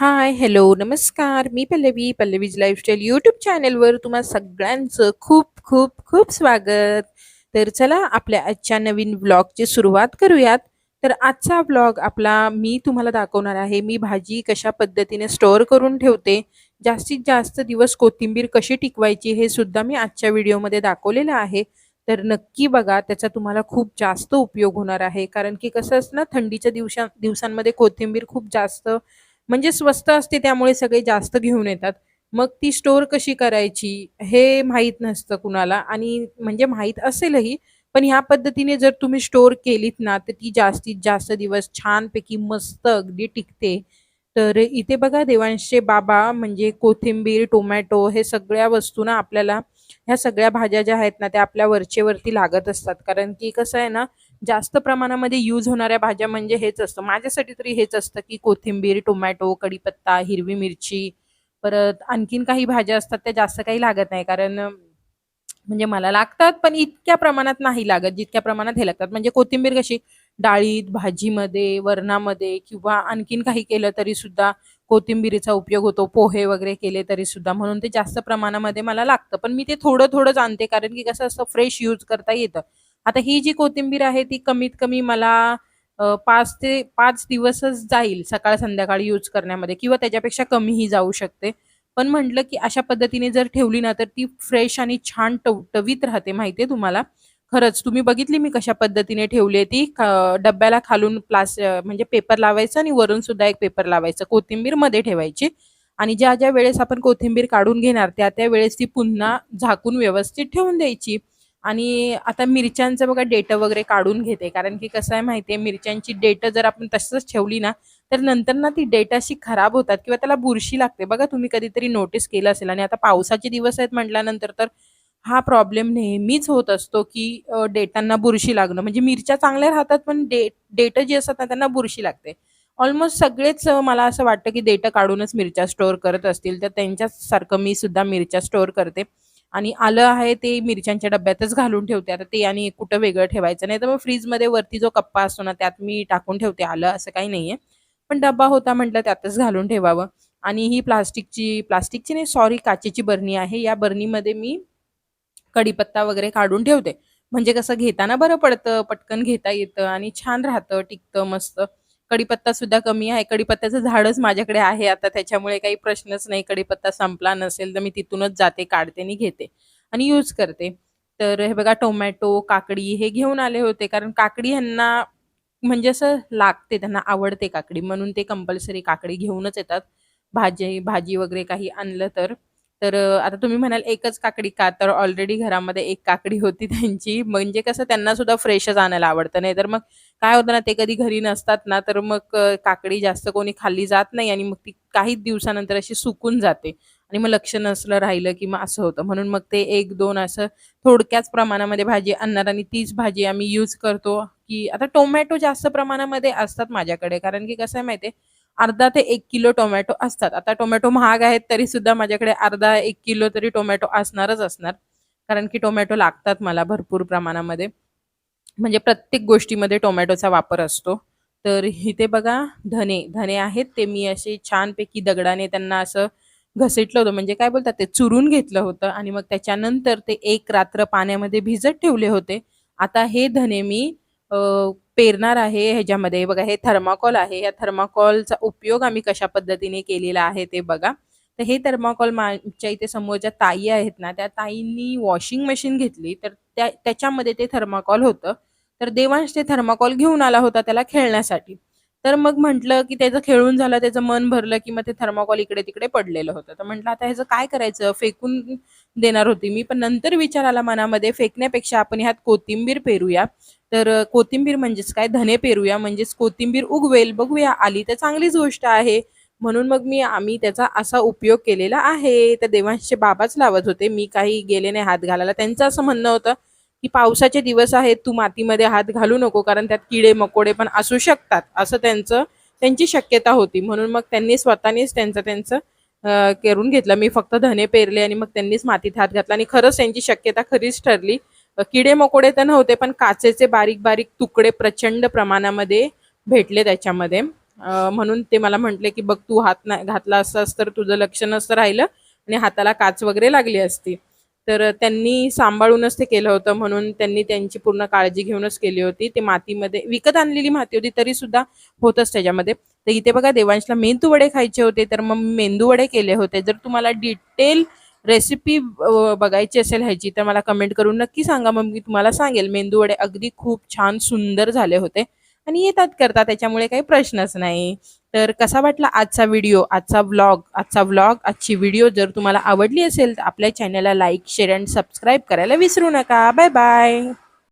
हाय, hello, नमस्कार. मी Pallavi, Pallavi's lifestyle YouTube चॅनलवर तुम्हा सगळ्यांचं खूप, खूप, खूप स्वागत. तर चला आपल्या आजच्या नवीन ब्लॉगची सुरुवात करूयात. तर आजचा ब्लॉग आपला मी तुम्हाला दाखवणार आहे, मी भाजी कशा पद्धतीने स्टोअर करून ठेवते, जास्तीत जास्त दिवस कोथिंबीर कशी टिकवायची हे सुद्धा मी आजच्या व्हिडिओमध्ये दाखवलेलं आहे. तर नक्की बघा, त्याचा तुम्हाला खूप जास्त उपयोग होणार आहे. कारण की कसं असं ना, थंडीच्या दिवसा दिवसांमध्ये कोथिंबीर खूप जास्त म्हणजे स्वस्त असते त्यामुळे सगळे जास्त घेऊन येतात. मग ती स्टोअर कशी करायची हे माहीत नसतं कुणाला आणि म्हणजे माहीत असेलही, पण ह्या पद्धतीने जर तुम्ही स्टोअर केलीत ना, तर ती जास्तीत जास्त दिवस छानपैकी मस्त अगदी टिकते. तर इथे बघा देवांशचे बाबा म्हणजे कोथिंबीर, टोमॅटो हे सगळ्या वस्तू ना आपल्याला ह्या सगळ्या भाज्या ज्या आहेत ना, त्या आपल्या वरचेवरती लागत असतात. कारण की कसं आहे ना, जास्त प्रमाणामध्ये यूज होणाऱ्या भाज्या म्हणजे हेच असतं. माझ्यासाठी तरी हेच असतं, की कोथिंबीर, टोमॅटो, कढीपत्ता, हिरवी मिरची, परत आणखीन काही भाज्या असतात त्या जास्त काही लागत नाही. कारण म्हणजे मला लागतात, पण इतक्या प्रमाणात नाही लागत, जितक्या प्रमाणात हे लागतात. म्हणजे कोथिंबीर कशी डाळीत, भाजीमध्ये, वरणामध्ये किंवा आणखीन काही केलं तरी सुद्धा कोथिंबीरीचा उपयोग होतो. पोहे वगैरे केले तरी सुद्धा. म्हणून ते जास्त प्रमाणामध्ये मला लागतं. पण मी ते थोडं-थोडंच आणते कारण की कसं असतं फ्रेश यूज करता येतं. आता ही जी कोथिंबीर आहे ती कमीत कमी मला पाच ते पाच दिवसच जाईल सकाळ संध्याकाळी यूज करण्यामध्ये किंवा त्याच्यापेक्षा कमीही जाऊ शकते. पण म्हटलं की अशा पद्धतीने जर ठेवली ना, तर ती फ्रेश आणि छान टवटवीत राहते माहिती आहे तुम्हाला. खरंच तुम्ही बघितली मी कशा पद्धतीने ठेवली आहे ती डब्याला खालून प्लास म्हणजे पेपर लावायचा आणि वरून सुद्धा एक पेपर लावायचं. कोथिंबीरमध्ये ठेवायची आणि ज्या-ज्या वेळेस आपण कोथिंबीर काढून घेणार त्या-त्या वेळेस ती पुन्हा झाकून व्यवस्थित ठेवून द्यायची. आणि आता मिरच्यांचं बघा डेट वगैरे काढून घेते. कारण की कसं आहे माहिती आहे, मिरच्यांची डेट जर आपण तसंच ठेवली ना, तर नंतर ना ती डेट अशी खराब होतात किंवा त्याला बुरशी लागते. बघा तुम्ही कधीतरी नोटीस केलं असेल आणि आता पावसाचे दिवस आहेत म्हटल्यानंतर तर हा प्रॉब्लेम नेहमीच होत असतो, की डेटांना बुरशी लागणं. म्हणजे मिरच्या चांगल्या राहतात, पण डेट देठं जी असतात ना, त्यांना बुरशी लागते. ऑलमोस्ट सगळेच मला असं वाटतं, की देठं काढूनच मिरच्या स्टोअर करत असतील, तर त्यांच्यासारखं मी सुद्धा मिरच्या स्टोअर करते. आणि आलं आहे ते मिरच्यांच्या डब्यातच घालून ठेवते. आता ते आणि कुठं वेगळं ठेवायचं नाही. तर मग फ्रीजमध्ये वरती जो कप्पा असतो ना, त्यात मी टाकून ठेवते आलं, असं काही नाहीये. पण डब्बा होता म्हटलं त्यातच घालून ठेवावं. आणि ही प्लास्टिकची प्लास्टिकची नाही सॉरी काचेची बरणी आहे. या बरणीमध्ये मी कढीपत्ता वगैरे काढून ठेवते. म्हणजे कसं घेताना बरं पडतं, पटकन घेता येतं आणि छान राहतं, टिकतं मस्त. कडीपत्ता सुद्धा कमी आहे. कडीपत्त्याचं झाडच माझ्याकडे आहे आता त्याच्यामुळे काही प्रश्नच नाही. कडीपत्ता संपला नसेल तर मी तिथूनच जाते, काढते आणि घेते आणि यूज करते. तर हे बघा टोमॅटो, काकडी हे घेऊन आले होते कारण काकडी ह्यांना म्हणजे असं लागते, त्यांना आवडते काकडी म्हणून ते कंपल्सरी काकडी घेऊनच येतात. भाजी भाजी वगैरे काही आणलं तर. तर आता तुम्ही म्हणाल एकच काकडी का? तर ऑलरेडी घरामध्ये एक काकडी होती त्यांची. म्हणजे कसं त्यांना सुद्धा फ्रेशच आणायला आवडतं. नाही तर मग काय होतं ना, ते कधी घरी नसतात ना, तर मग काकडी जास्त कोणी खाल्ली जात नाही आणि मग ती काही दिवसानंतर अशी सुकून जाते आणि मग लक्ष नसलं राहिलं, की मग असं होतं. म्हणून मग ते 1-2 असं थोडक्याच प्रमाणामध्ये भाजी आणणार आणि तीच भाजी आम्ही यूज करतो, की आता टोमॅटो जास्त प्रमाणामध्ये असतात माझ्याकडे. कारण की कसं आहे माहिती आहे, अर्धा ते एक किलो टोमॅटो असतात. आता टोमॅटो महाग आहेत तरीसुद्धा माझ्याकडे अर्धा एक किलो तरी टोमॅटो असणारच असणार. कारण की टोमॅटो लागतात मला भरपूर प्रमाणामध्ये. म्हणजे प्रत्येक गोष्टीमध्ये टोमॅटोचा वापर असतो. तर इथे बघा धने, धने आहेत ते मी असे छानपैकी दगडाने त्यांना असं घसेटलं होतं. म्हणजे काय बोलतात ते चुरून घेतलं होतं आणि मग त्याच्यानंतर ते एक रात्र पाण्यामध्ये भिजत ठेवले होते. आता हे धने मी पेरणार आहे ह्याच्यामध्ये. बघा हे थर्माकोल आहे. या थर्माकॉलचा उपयोग आम्ही कशा पद्धतीने केलेला आहे ते बघा. तर हे थर्माकोल माझ्या इथे समोरच्या ताई आहेत ना, त्या ताईंनी वॉशिंग मशीन घेतली. तर त्या त्याच्यामध्ये ते थर्माकोल होतं. तर देवांश ते थर्माकोल घेऊन आला होता त्याला खेळण्यासाठी. तर मग म्हटलं, की त्याचं खेळून झालं, त्याचं मन भरलं, की मग ते थर्माकोल इकडे-तिकडे पडलेलं होतं. तर म्हटलं आता ह्याचं काय करायचं? फेकून देणार होती मी. पण नंतर विचार आला मनामध्ये फेकण्यापेक्षा आपण ह्यात कोथिंबीर पेरूया. तर कोथिंबीर म्हणजेच काय धने पेरूया म्हणजेच कोथिंबीर उगवेल. बघूया आली तर चांगलीच गोष्ट आहे. म्हणून मग मी आम्ही त्याचा असा उपयोग केलेला आहे. तर देवांशचे बाबाच लावत होते. मी काही गेले नाही हात घालायला. त्यांचं असं म्हणणं होतं, की "पावसाचे दिवस आहेत, तू मातीमध्ये हात घालू नको, कारण त्यात किडे-मकोडे पण असू शकतात." असं त्यांचं त्यांची शक्यता होती. म्हणून मग त्यांनी स्वतःनीच त्यांचं त्यांचं करून घेतलं. मी फक्त धने पेरले आणि मग त्यांनीच मातीत हात घातला आणि खरंच त्यांची शक्यता खरीच ठरली. किडे-मकोडे तर नव्हते, पण काचेचे बारीक-बारीक तुकडे प्रचंड प्रमाणामध्ये भेटले त्याच्यामध्ये म्हणून ते मला म्हटले की बघ तू हात नाही घातला असतास तर तुझं लक्ष नसतं राहिलं आणि हाताला काच वगैरे लागली असती तर त्यांनी सांभाळूनच ते केलं होतं म्हणून त्यांनी त्यांची पूर्ण काळजी घेऊनच केली होती. ते मातीमध्ये विकत आणलेली माती होती तरी सुद्धा होतच त्याच्यामध्ये. तर इथे बघा देवांशला मेंदू वडे खायचे होते तर मग मेंदू वडे केले होते. जर तुम्हाला डिटेल रेसिपी बघायची असेल ह्याची तर मला कमेंट करून नक्की सांगा. मग मी तुम्हाला सांगेल मेंदू वडे अगदी खूप छान सुंदर झाले होते. आणि येतात करता त्याच्यामुळे काही प्रश्नच नाही. तर कसा वाटला आजचा व्हिडिओ आजचा व्लॉग आजचा व्लॉग आजची व्हिडिओ जर तुम्हाला आवडली असेल तर आपल्या चॅनलला लाईक शेअर अँड सबस्क्राईब करायला विसरू नका. Bye bye